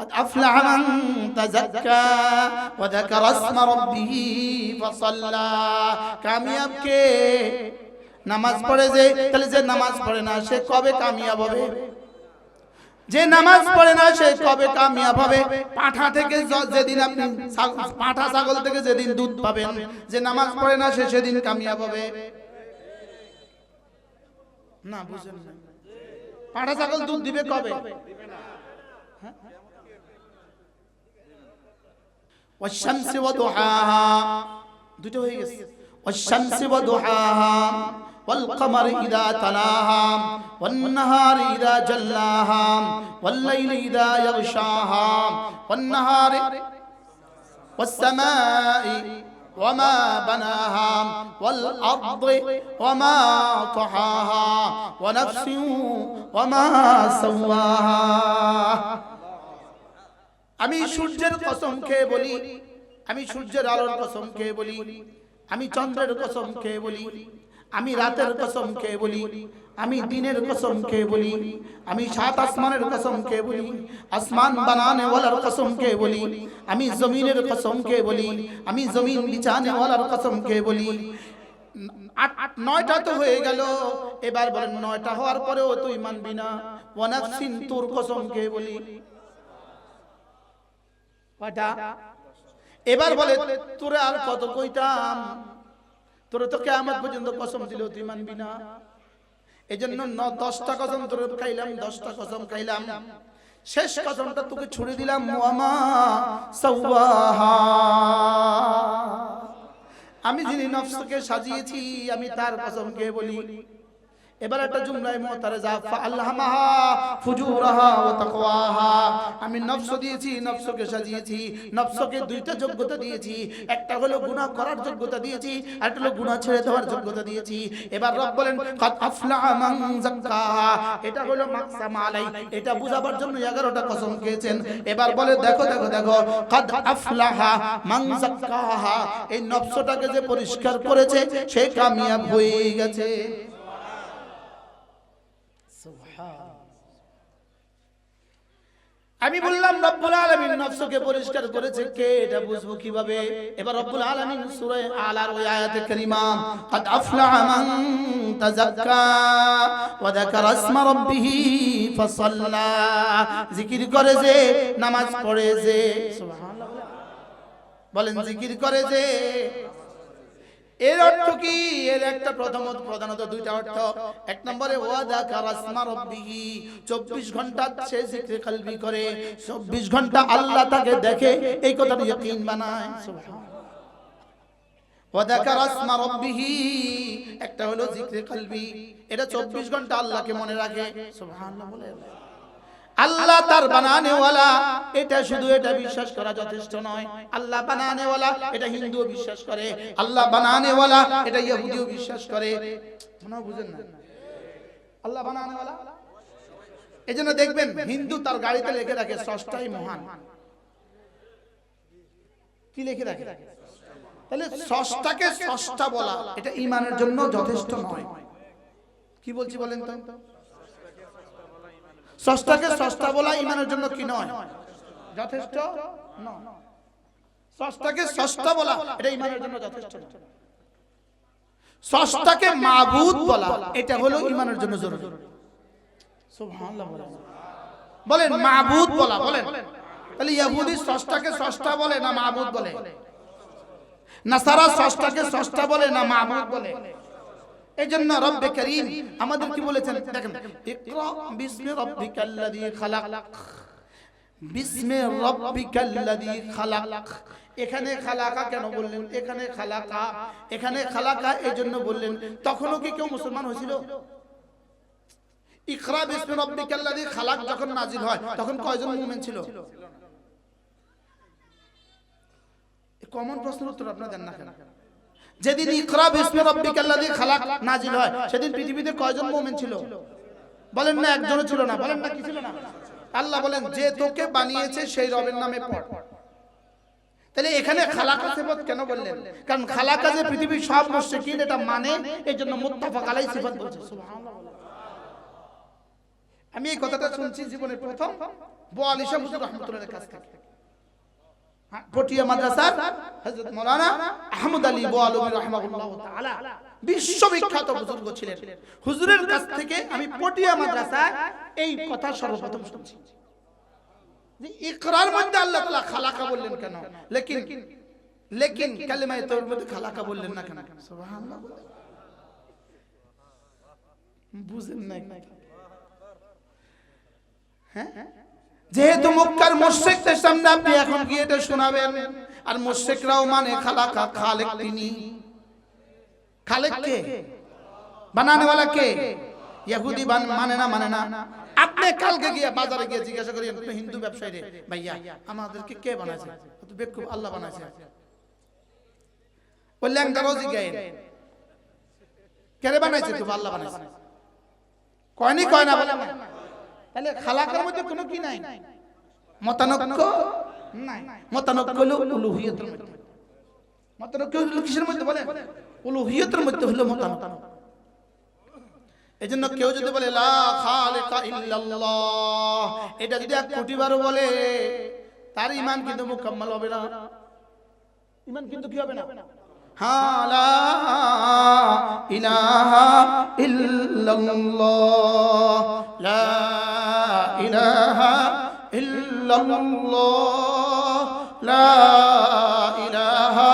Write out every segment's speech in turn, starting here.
قد أفلح من تزكى وذكر اسم ربه فصلى কামিয়াব কে নামাজ পড়ে যে তাহলে যে নামাজ পড়ে না সে কবে কামিয়াব হবে যে নামাজ পড়ে না সে কবে কামিয়াব হবে পাঠা থেকে য- যেদিন আপনি ছাগ- পাঠা ছাগল থেকে যেদিন দুধ পাবেন যে নামাজ পড়ে না সে সেদিন কামিয়াব হবে না বুঝেন না পাঠা ছাগল দুধ দিবে কবে والشمس وضحاها দুটো হয়ে গেছে والشمس وضحاها والقمر إذا تلاها والنهار إذا جلاها والليل إذا يغشاها والنهار والسماء وما بناها والأرض وما طحاها ونفس وما سواها আমি সূর্যের কসম খেয়ে বলি আমি সূর্যের আলোর কসম খেয়ে বলি আমি চন্দ্রের কসম খেয়ে বলি আমি রাতের কসম খেয়ে বলি আমি দিনের কসম খেয়ে বলি আমি সাত আসমানের কসম খেয়ে বলি আসমান বানানে ওয়ালার কসম খেয়ে বলি আমি জমিনের কসম খেয়ে বলি আমি জমিন বিছানে ওয়ালার কসম খেয়ে বলি আট আট নয়টা তো হয়ে গেল এবার বলেন নয়টা হওয়ার পরেও তুই মানবি না ওয়ানাফসিন তোর কসম খেয়ে বলি কয়টা এবার বলে তোরে আর কত কইতাম? তোরে তো কেমন পর্যন্ত কসম দিল তুই মানবি না। এই জন্য দশটা কসম তোরে খাইলাম দশটা কসম খাইলাম। শেষ কসমটা তোকে ছুড়ে দিলাম আমি যিনি নফসকে সাজিয়েছি আমি তার কসম কে বলি এবার একটা জুমলায় মুতারে যা ফাআলহামাহা ফুজুরাহা ওয়া তাকওয়াহা। আমি নফস দিয়েছি নফসকে সাজিয়েছি নফসকে দুইটা যোগ্যতা দিয়েছি একটা হলো গুনাহ করার যোগ্যতা দিয়েছি আর একটা হলো গুনাহ ছেড়ে দেওয়ার যোগ্যতা দিয়েছি। এবার রব বলেন কাদ আফলাহা মান যাক্কাহা। এটা হলো মাকসাম আলাই এটা বুঝাবার জন্য 11টা কসম খেয়েছেন। এবার বলে দেখো দেখো দেখো কাদ আফলাহা মান যাক্কাহা। এই নফসটাকে যে পরিষ্কার করেছে সে কামিয়াব হয়ে গেছে। আমি বললাম রব্বুল আলামিন নফসকে পরিষ্কার করেছে কে এটা বুঝবো কিভাবে এবার রব্বুল আলামিন সূরা আলার ওই আয়াতে কারিমা قد افلح من تزكى وذكر اسم ربه فصلى জিকির করে যে নামাজ পড়ে যে সুবহানাল্লাহ বলেন জিকির করে যে এর অর্থ কি? এর একটা প্রথমত প্রধানত দুইটা অর্থ। এক নম্বরে, ওয়াদা কারাসমা রব্বিহি 24 ঘণ্টা সে জিকরে কলবি করে। 24 ঘণ্টা আল্লাহ তাকে দেখে, এই কথাটা ইয়াকিন বানায়। সুবহানাল্লাহ। একটা হলো জিকরে কলবি। এটা 24 ঘণ্টা আল্লাহকে মনে রাখে। সুবহানাল্লাহ বলে। আল্লাহ তার বানানেওয়ালা। এটা শুধু এটা বিশ্বাস করা যথেষ্ট নয়। আল্লাহ বানানেওয়ালা। এটা হিন্দুও বিশ্বাস করে। আল্লাহ বানানেওয়ালা। এটা ইহুদিও বিশ্বাস করে। মনে বুঝেন না। আল্লাহ বানানেওয়ালা। এই জন্য দেখবেন হিন্দু তার গাড়িতে লিখে রাখে ষষ্ঠাই মহান। কি লিখে রাখে? তাহলে ষষ্ঠাকে ষষ্ঠা বলা। এটা ইমানের জন্য যথেষ্ট নয়। কি বলছি বলেন তো? ষষ্ঠাকে সস্তা বলা ইমানের জন্য কি নয়? যথেষ্ট? নয় ষষ্ঠাকে ষষ্ঠা বলা এটা ইমানের জন্য যথেষ্ট নয়। ষষ্ঠাকে মাবুদ বলা এটা হলো ইমানের জন্য জরুরি। সুবহানাল্লাহ বলেন। মাবুদ বলা বলেন। তাহলে ইহুদি ষষ্ঠাকে ষষ্ঠা বলে না মাবুদ বলে? না নাসারা ষষ্ঠাকে সস্তা বলে না মাবুদ বলে। এই জন্য রব্বে করিম আমাদের কি বলেছেন? দেখেন ইকরা বিসমি রাব্বিকাল্লাযী খালাক। বিসমি রাব্বিকাল্লাযী খালাক। এখানে খালাকা কেন বললেন? এখানে খালাকা। এখানে খালাকা এই জন্য বললেন? তখনও কি কেউ মুসলমান হয়েছিল? ইকরা বিসমি রাব্বিকাল্লাযী খালাক যখন নাজিল হয় তখন কয়জন মুমিন ছিল? কমন প্রশ্নের উত্তর আপনারা দেন না কেন? যেদিন ইকরা বিসমি রাব্বিকাল্লাযী খালাক নাজিল হয় সেদিন পৃথিবীতে কয়জন মুমিন ছিল? বলেন না একজনও ছিল না বলেন না কি ছিল না? আল্লাহ বলেন যে তোকে বানিয়েছে সেই রবের নামে পড়। তাহলে এখানে খালাকা সিফত কেন বললেন? কারণ খালাকা যে পৃথিবীর সব মুশরিকিন এটা মানে এই জন্য মুত্তাফাক আলাই সিফত বলছে। সুবহানাল্লাহ আমি এই কথাটা শুনছি জীবনের প্রথম। বোয়ালিশা হুজুর রহমতুল্লাহের কাছ থেকে। পটিয়া মাদ্রাসার হযরত মাওলানা আহমদ আলী বোয়ালবী রাহমাহুল্লাহ তাআলা, বিশ্ববিখ্যাত বুজুর্গ ছিলেন। হুজুরের কাছ থেকে আমি পটিয়া মাদ্রাসায় এই কথা সর্বপ্রথম শুনছি। যে ইকরার মধ্যে আল্লাহ তাআলা খালাকা বললেন কেন? লেকিন লেকিন কালিমায়ে তোর মধ্যে খালাকা বললেন না কেন? সুবহানাল্লাহ বুঝেন নাই। হ্যাঁ? যেহেতু মক্কার মুশরিকদের সামনে আপনি এখন গিয়ে এটা শোনাবেন, আর মুশরিকরাও মানে খালাকা খালেক তিনি। খালেক কে? বানানে वाला কে? ইহুদি বান মানে না মানে না। আপনি কালকে গিয়ে বাজারে গিয়ে জিজ্ঞাসা করেন আপনি হিন্দু ব্যবসায়ী রে? ভাইয়া, আমাদেরকে কে বানাইছে? তো বেকুব, আল্লাহ বানাইছে। বললে একটা রোজি গায়েন কে বানাইছে? তো আল্লাহ বানাইছে। কয়নি, কয় না, বলে তাহলে খালাকার মধ্যে কোনো কি নাই? মতানক্য নাই। মতানক্য হলো উলুহিয়তের মধ্যে। মতানক্য হলো কিসের মধ্যে বলেন উলুহিয়তের মধ্যে হলো মতানক্য। এজন্য কেউ যদি বলে, লা খালিকা ইল্লাল্লাহ এটা যদি এক কোটি বলে, তার ইমান কিন্তু মুকাম্মাল হবে না। ঈমান কিন্তু কি হবে না? হ্যাঁ লা ইলাহা ইল্লাল্লাহ, লা ইল্লাল্লাহ, লা ইলাহা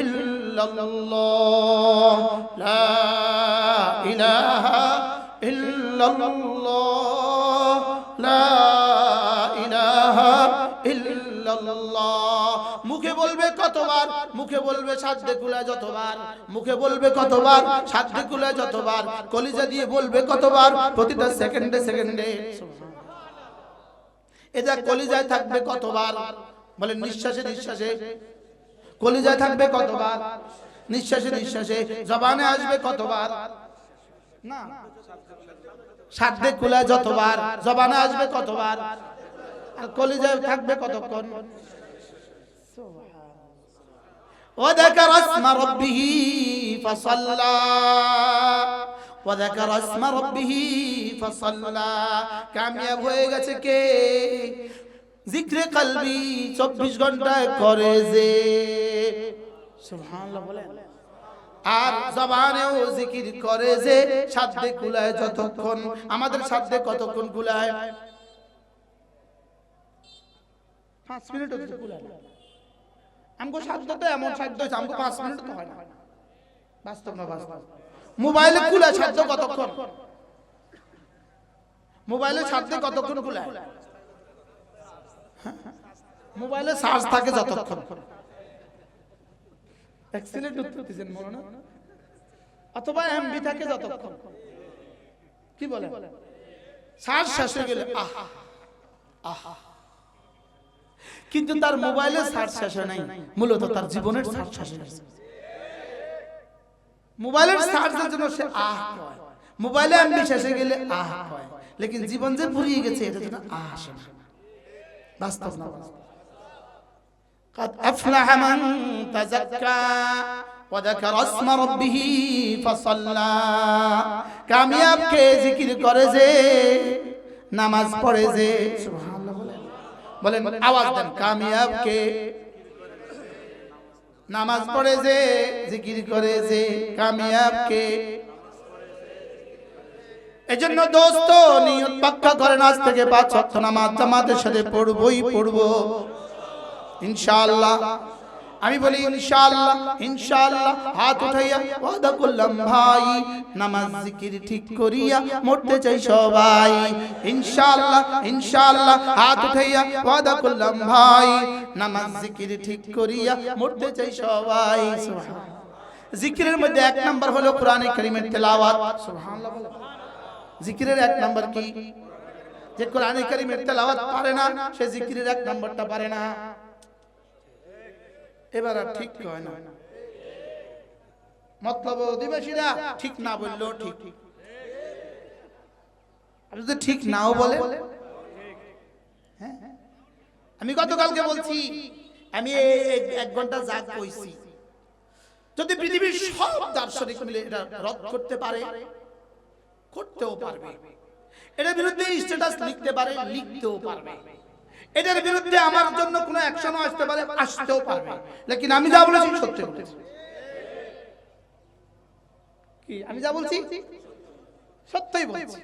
ইল্লাল্লাহ, লা ইলাহা ইল্লাল্লাহ, লা ইলাহা ইল্লাল্লাহ। মুখে বলবে কতবার, মুখে বলবে সাধ্যে কুলায় যতবার, মুখে বলবে কতবার, সাধ্যে কুলায় যতবার, কলিজা দিয়ে বলবে কতবার, প্রতিটা সেকেন্ডে সেকেন্ডে। এটা কলিজায় থাকবে কতবার বলে নিঃশ্বাসে নিঃশ্বাসে কলিজায় থাকবে কতবার নিঃশ্বাসে নিঃশ্বাসে জবানে আসবে কতবার না সাধ্যে কুলায় যতবার জবানে আসবে কতবার আর কলিজায় থাকবে কতক্ষণ وذكر اسم ربه فصلى وذكر اسم ربه فصلى কামিয়াব হয়ে গেছে কে জিক্রে কলবি 24 ঘন্টায় করে যে সুবহানাল্লাহ বলেন আর জবানেও জিকির করে যে সাধ্যে কুলায় যতক্ষণ আমাদের সাধ্যে কতক্ষণ কুলায় পাঁচ মিনিট হচ্ছে কুলায় আমগো সাধ্য তো এমন সাধ্য হয়েছে আমগো পাঁচ মিনিট তো হয় না বাস্তব না বাস্তব মোবাইলে কুলায় সাধ্য কতক্ষণ? মোবাইলে সাধ্যে কতক্ষণ কুলায় মোবাইলে চার্জ থাকে যতক্ষণ। এক্সিলেন্ট উত্তর দিয়েছেন মনে অথবা এমবি থাকে যতক্ষণ। কি বলে চার্জ শেষ হয়ে গেলে আহ। আহ। কিন্তু তার মোবাইলে চার্জ শেষ হয় নাই। মূলত তার জীবনের চার্জ শেষ হয়ে গেছে। মোবাইলের চার্জের জন্য সে আহ কয় মোবাইলে এমবি শেষ হয়ে গেলে আহ কয় লেকিন জীবন যে ফুরিয়ে গেছে এটা জন্য আহ আসে না বাস্তব না বাস্তব قد أفلح من تزكى وذكر اسم ربه فصلى কামিয়াব কে জিকির করে যে নামাজ পড়ে যে সুবহানাল্লাহ বলেন বলেন আওয়াজ দেন কামিয়াব কে নামাজ পড়ে যে, জিকির করে যে, কামিয়াব কে? এজন্য দোস্ত, নিয়ত পাক্কা করেন, আজ থেকে পাঁচ ওয়াক্ত নামাজ জামাতের সাথে পড়বই পড়ব। ইনশাআল্লাহ। আমি বলি, ইনশাআল্লাহ ইনশাআল্লাহ, হাত উঠাইয়া ওয়াদা করলাম ভাই। নামাজ জিকির ঠিক করিয়া মরতে চাই সবাই। ইনশাআল্লাহ ইনশাআল্লাহ, হাত উঠাইয়া ওয়াদা করলাম ভাই। নামাজ জিকির ঠিক করিয়া মরতে চাই সবাই। জিকিরের মধ্যে এক নাম্বার হলো কোরআনে কারীমের তেলাওয়াত। সুবহানাল্লাহ। জিকিরের এক নাম্বার কি? যে কোরআনে কারীমের তেলাওয়াত পারে না, সে জিকিরের এক নাম্বারটা পারে না। এবার আর ঠিক কয় না। মতলব অধিবাসীরা ঠিক না বললেও ঠিক। যদি ঠিক নাও বলে হ্যাঁ? আমি গতকালকে বলছি, আমি এক ঘণ্টা জাগ কইছি। যদি পৃথিবীর সব দার্শনিক মিলে এটা রদ করতে পারে, করতেও পারবে। এটার বিরুদ্ধে স্ট্যাটাস লিখতে পারে, লিখতেও পারবে। এটার বিরুদ্ধে আমার জন্য কোনো অ্যাকশনও আসতে পারে, আসতেও পারবে। লেকিন আমি যা বলেছি সত্যি বলেছি। আমি যা বলছি? সত্যই বলছি।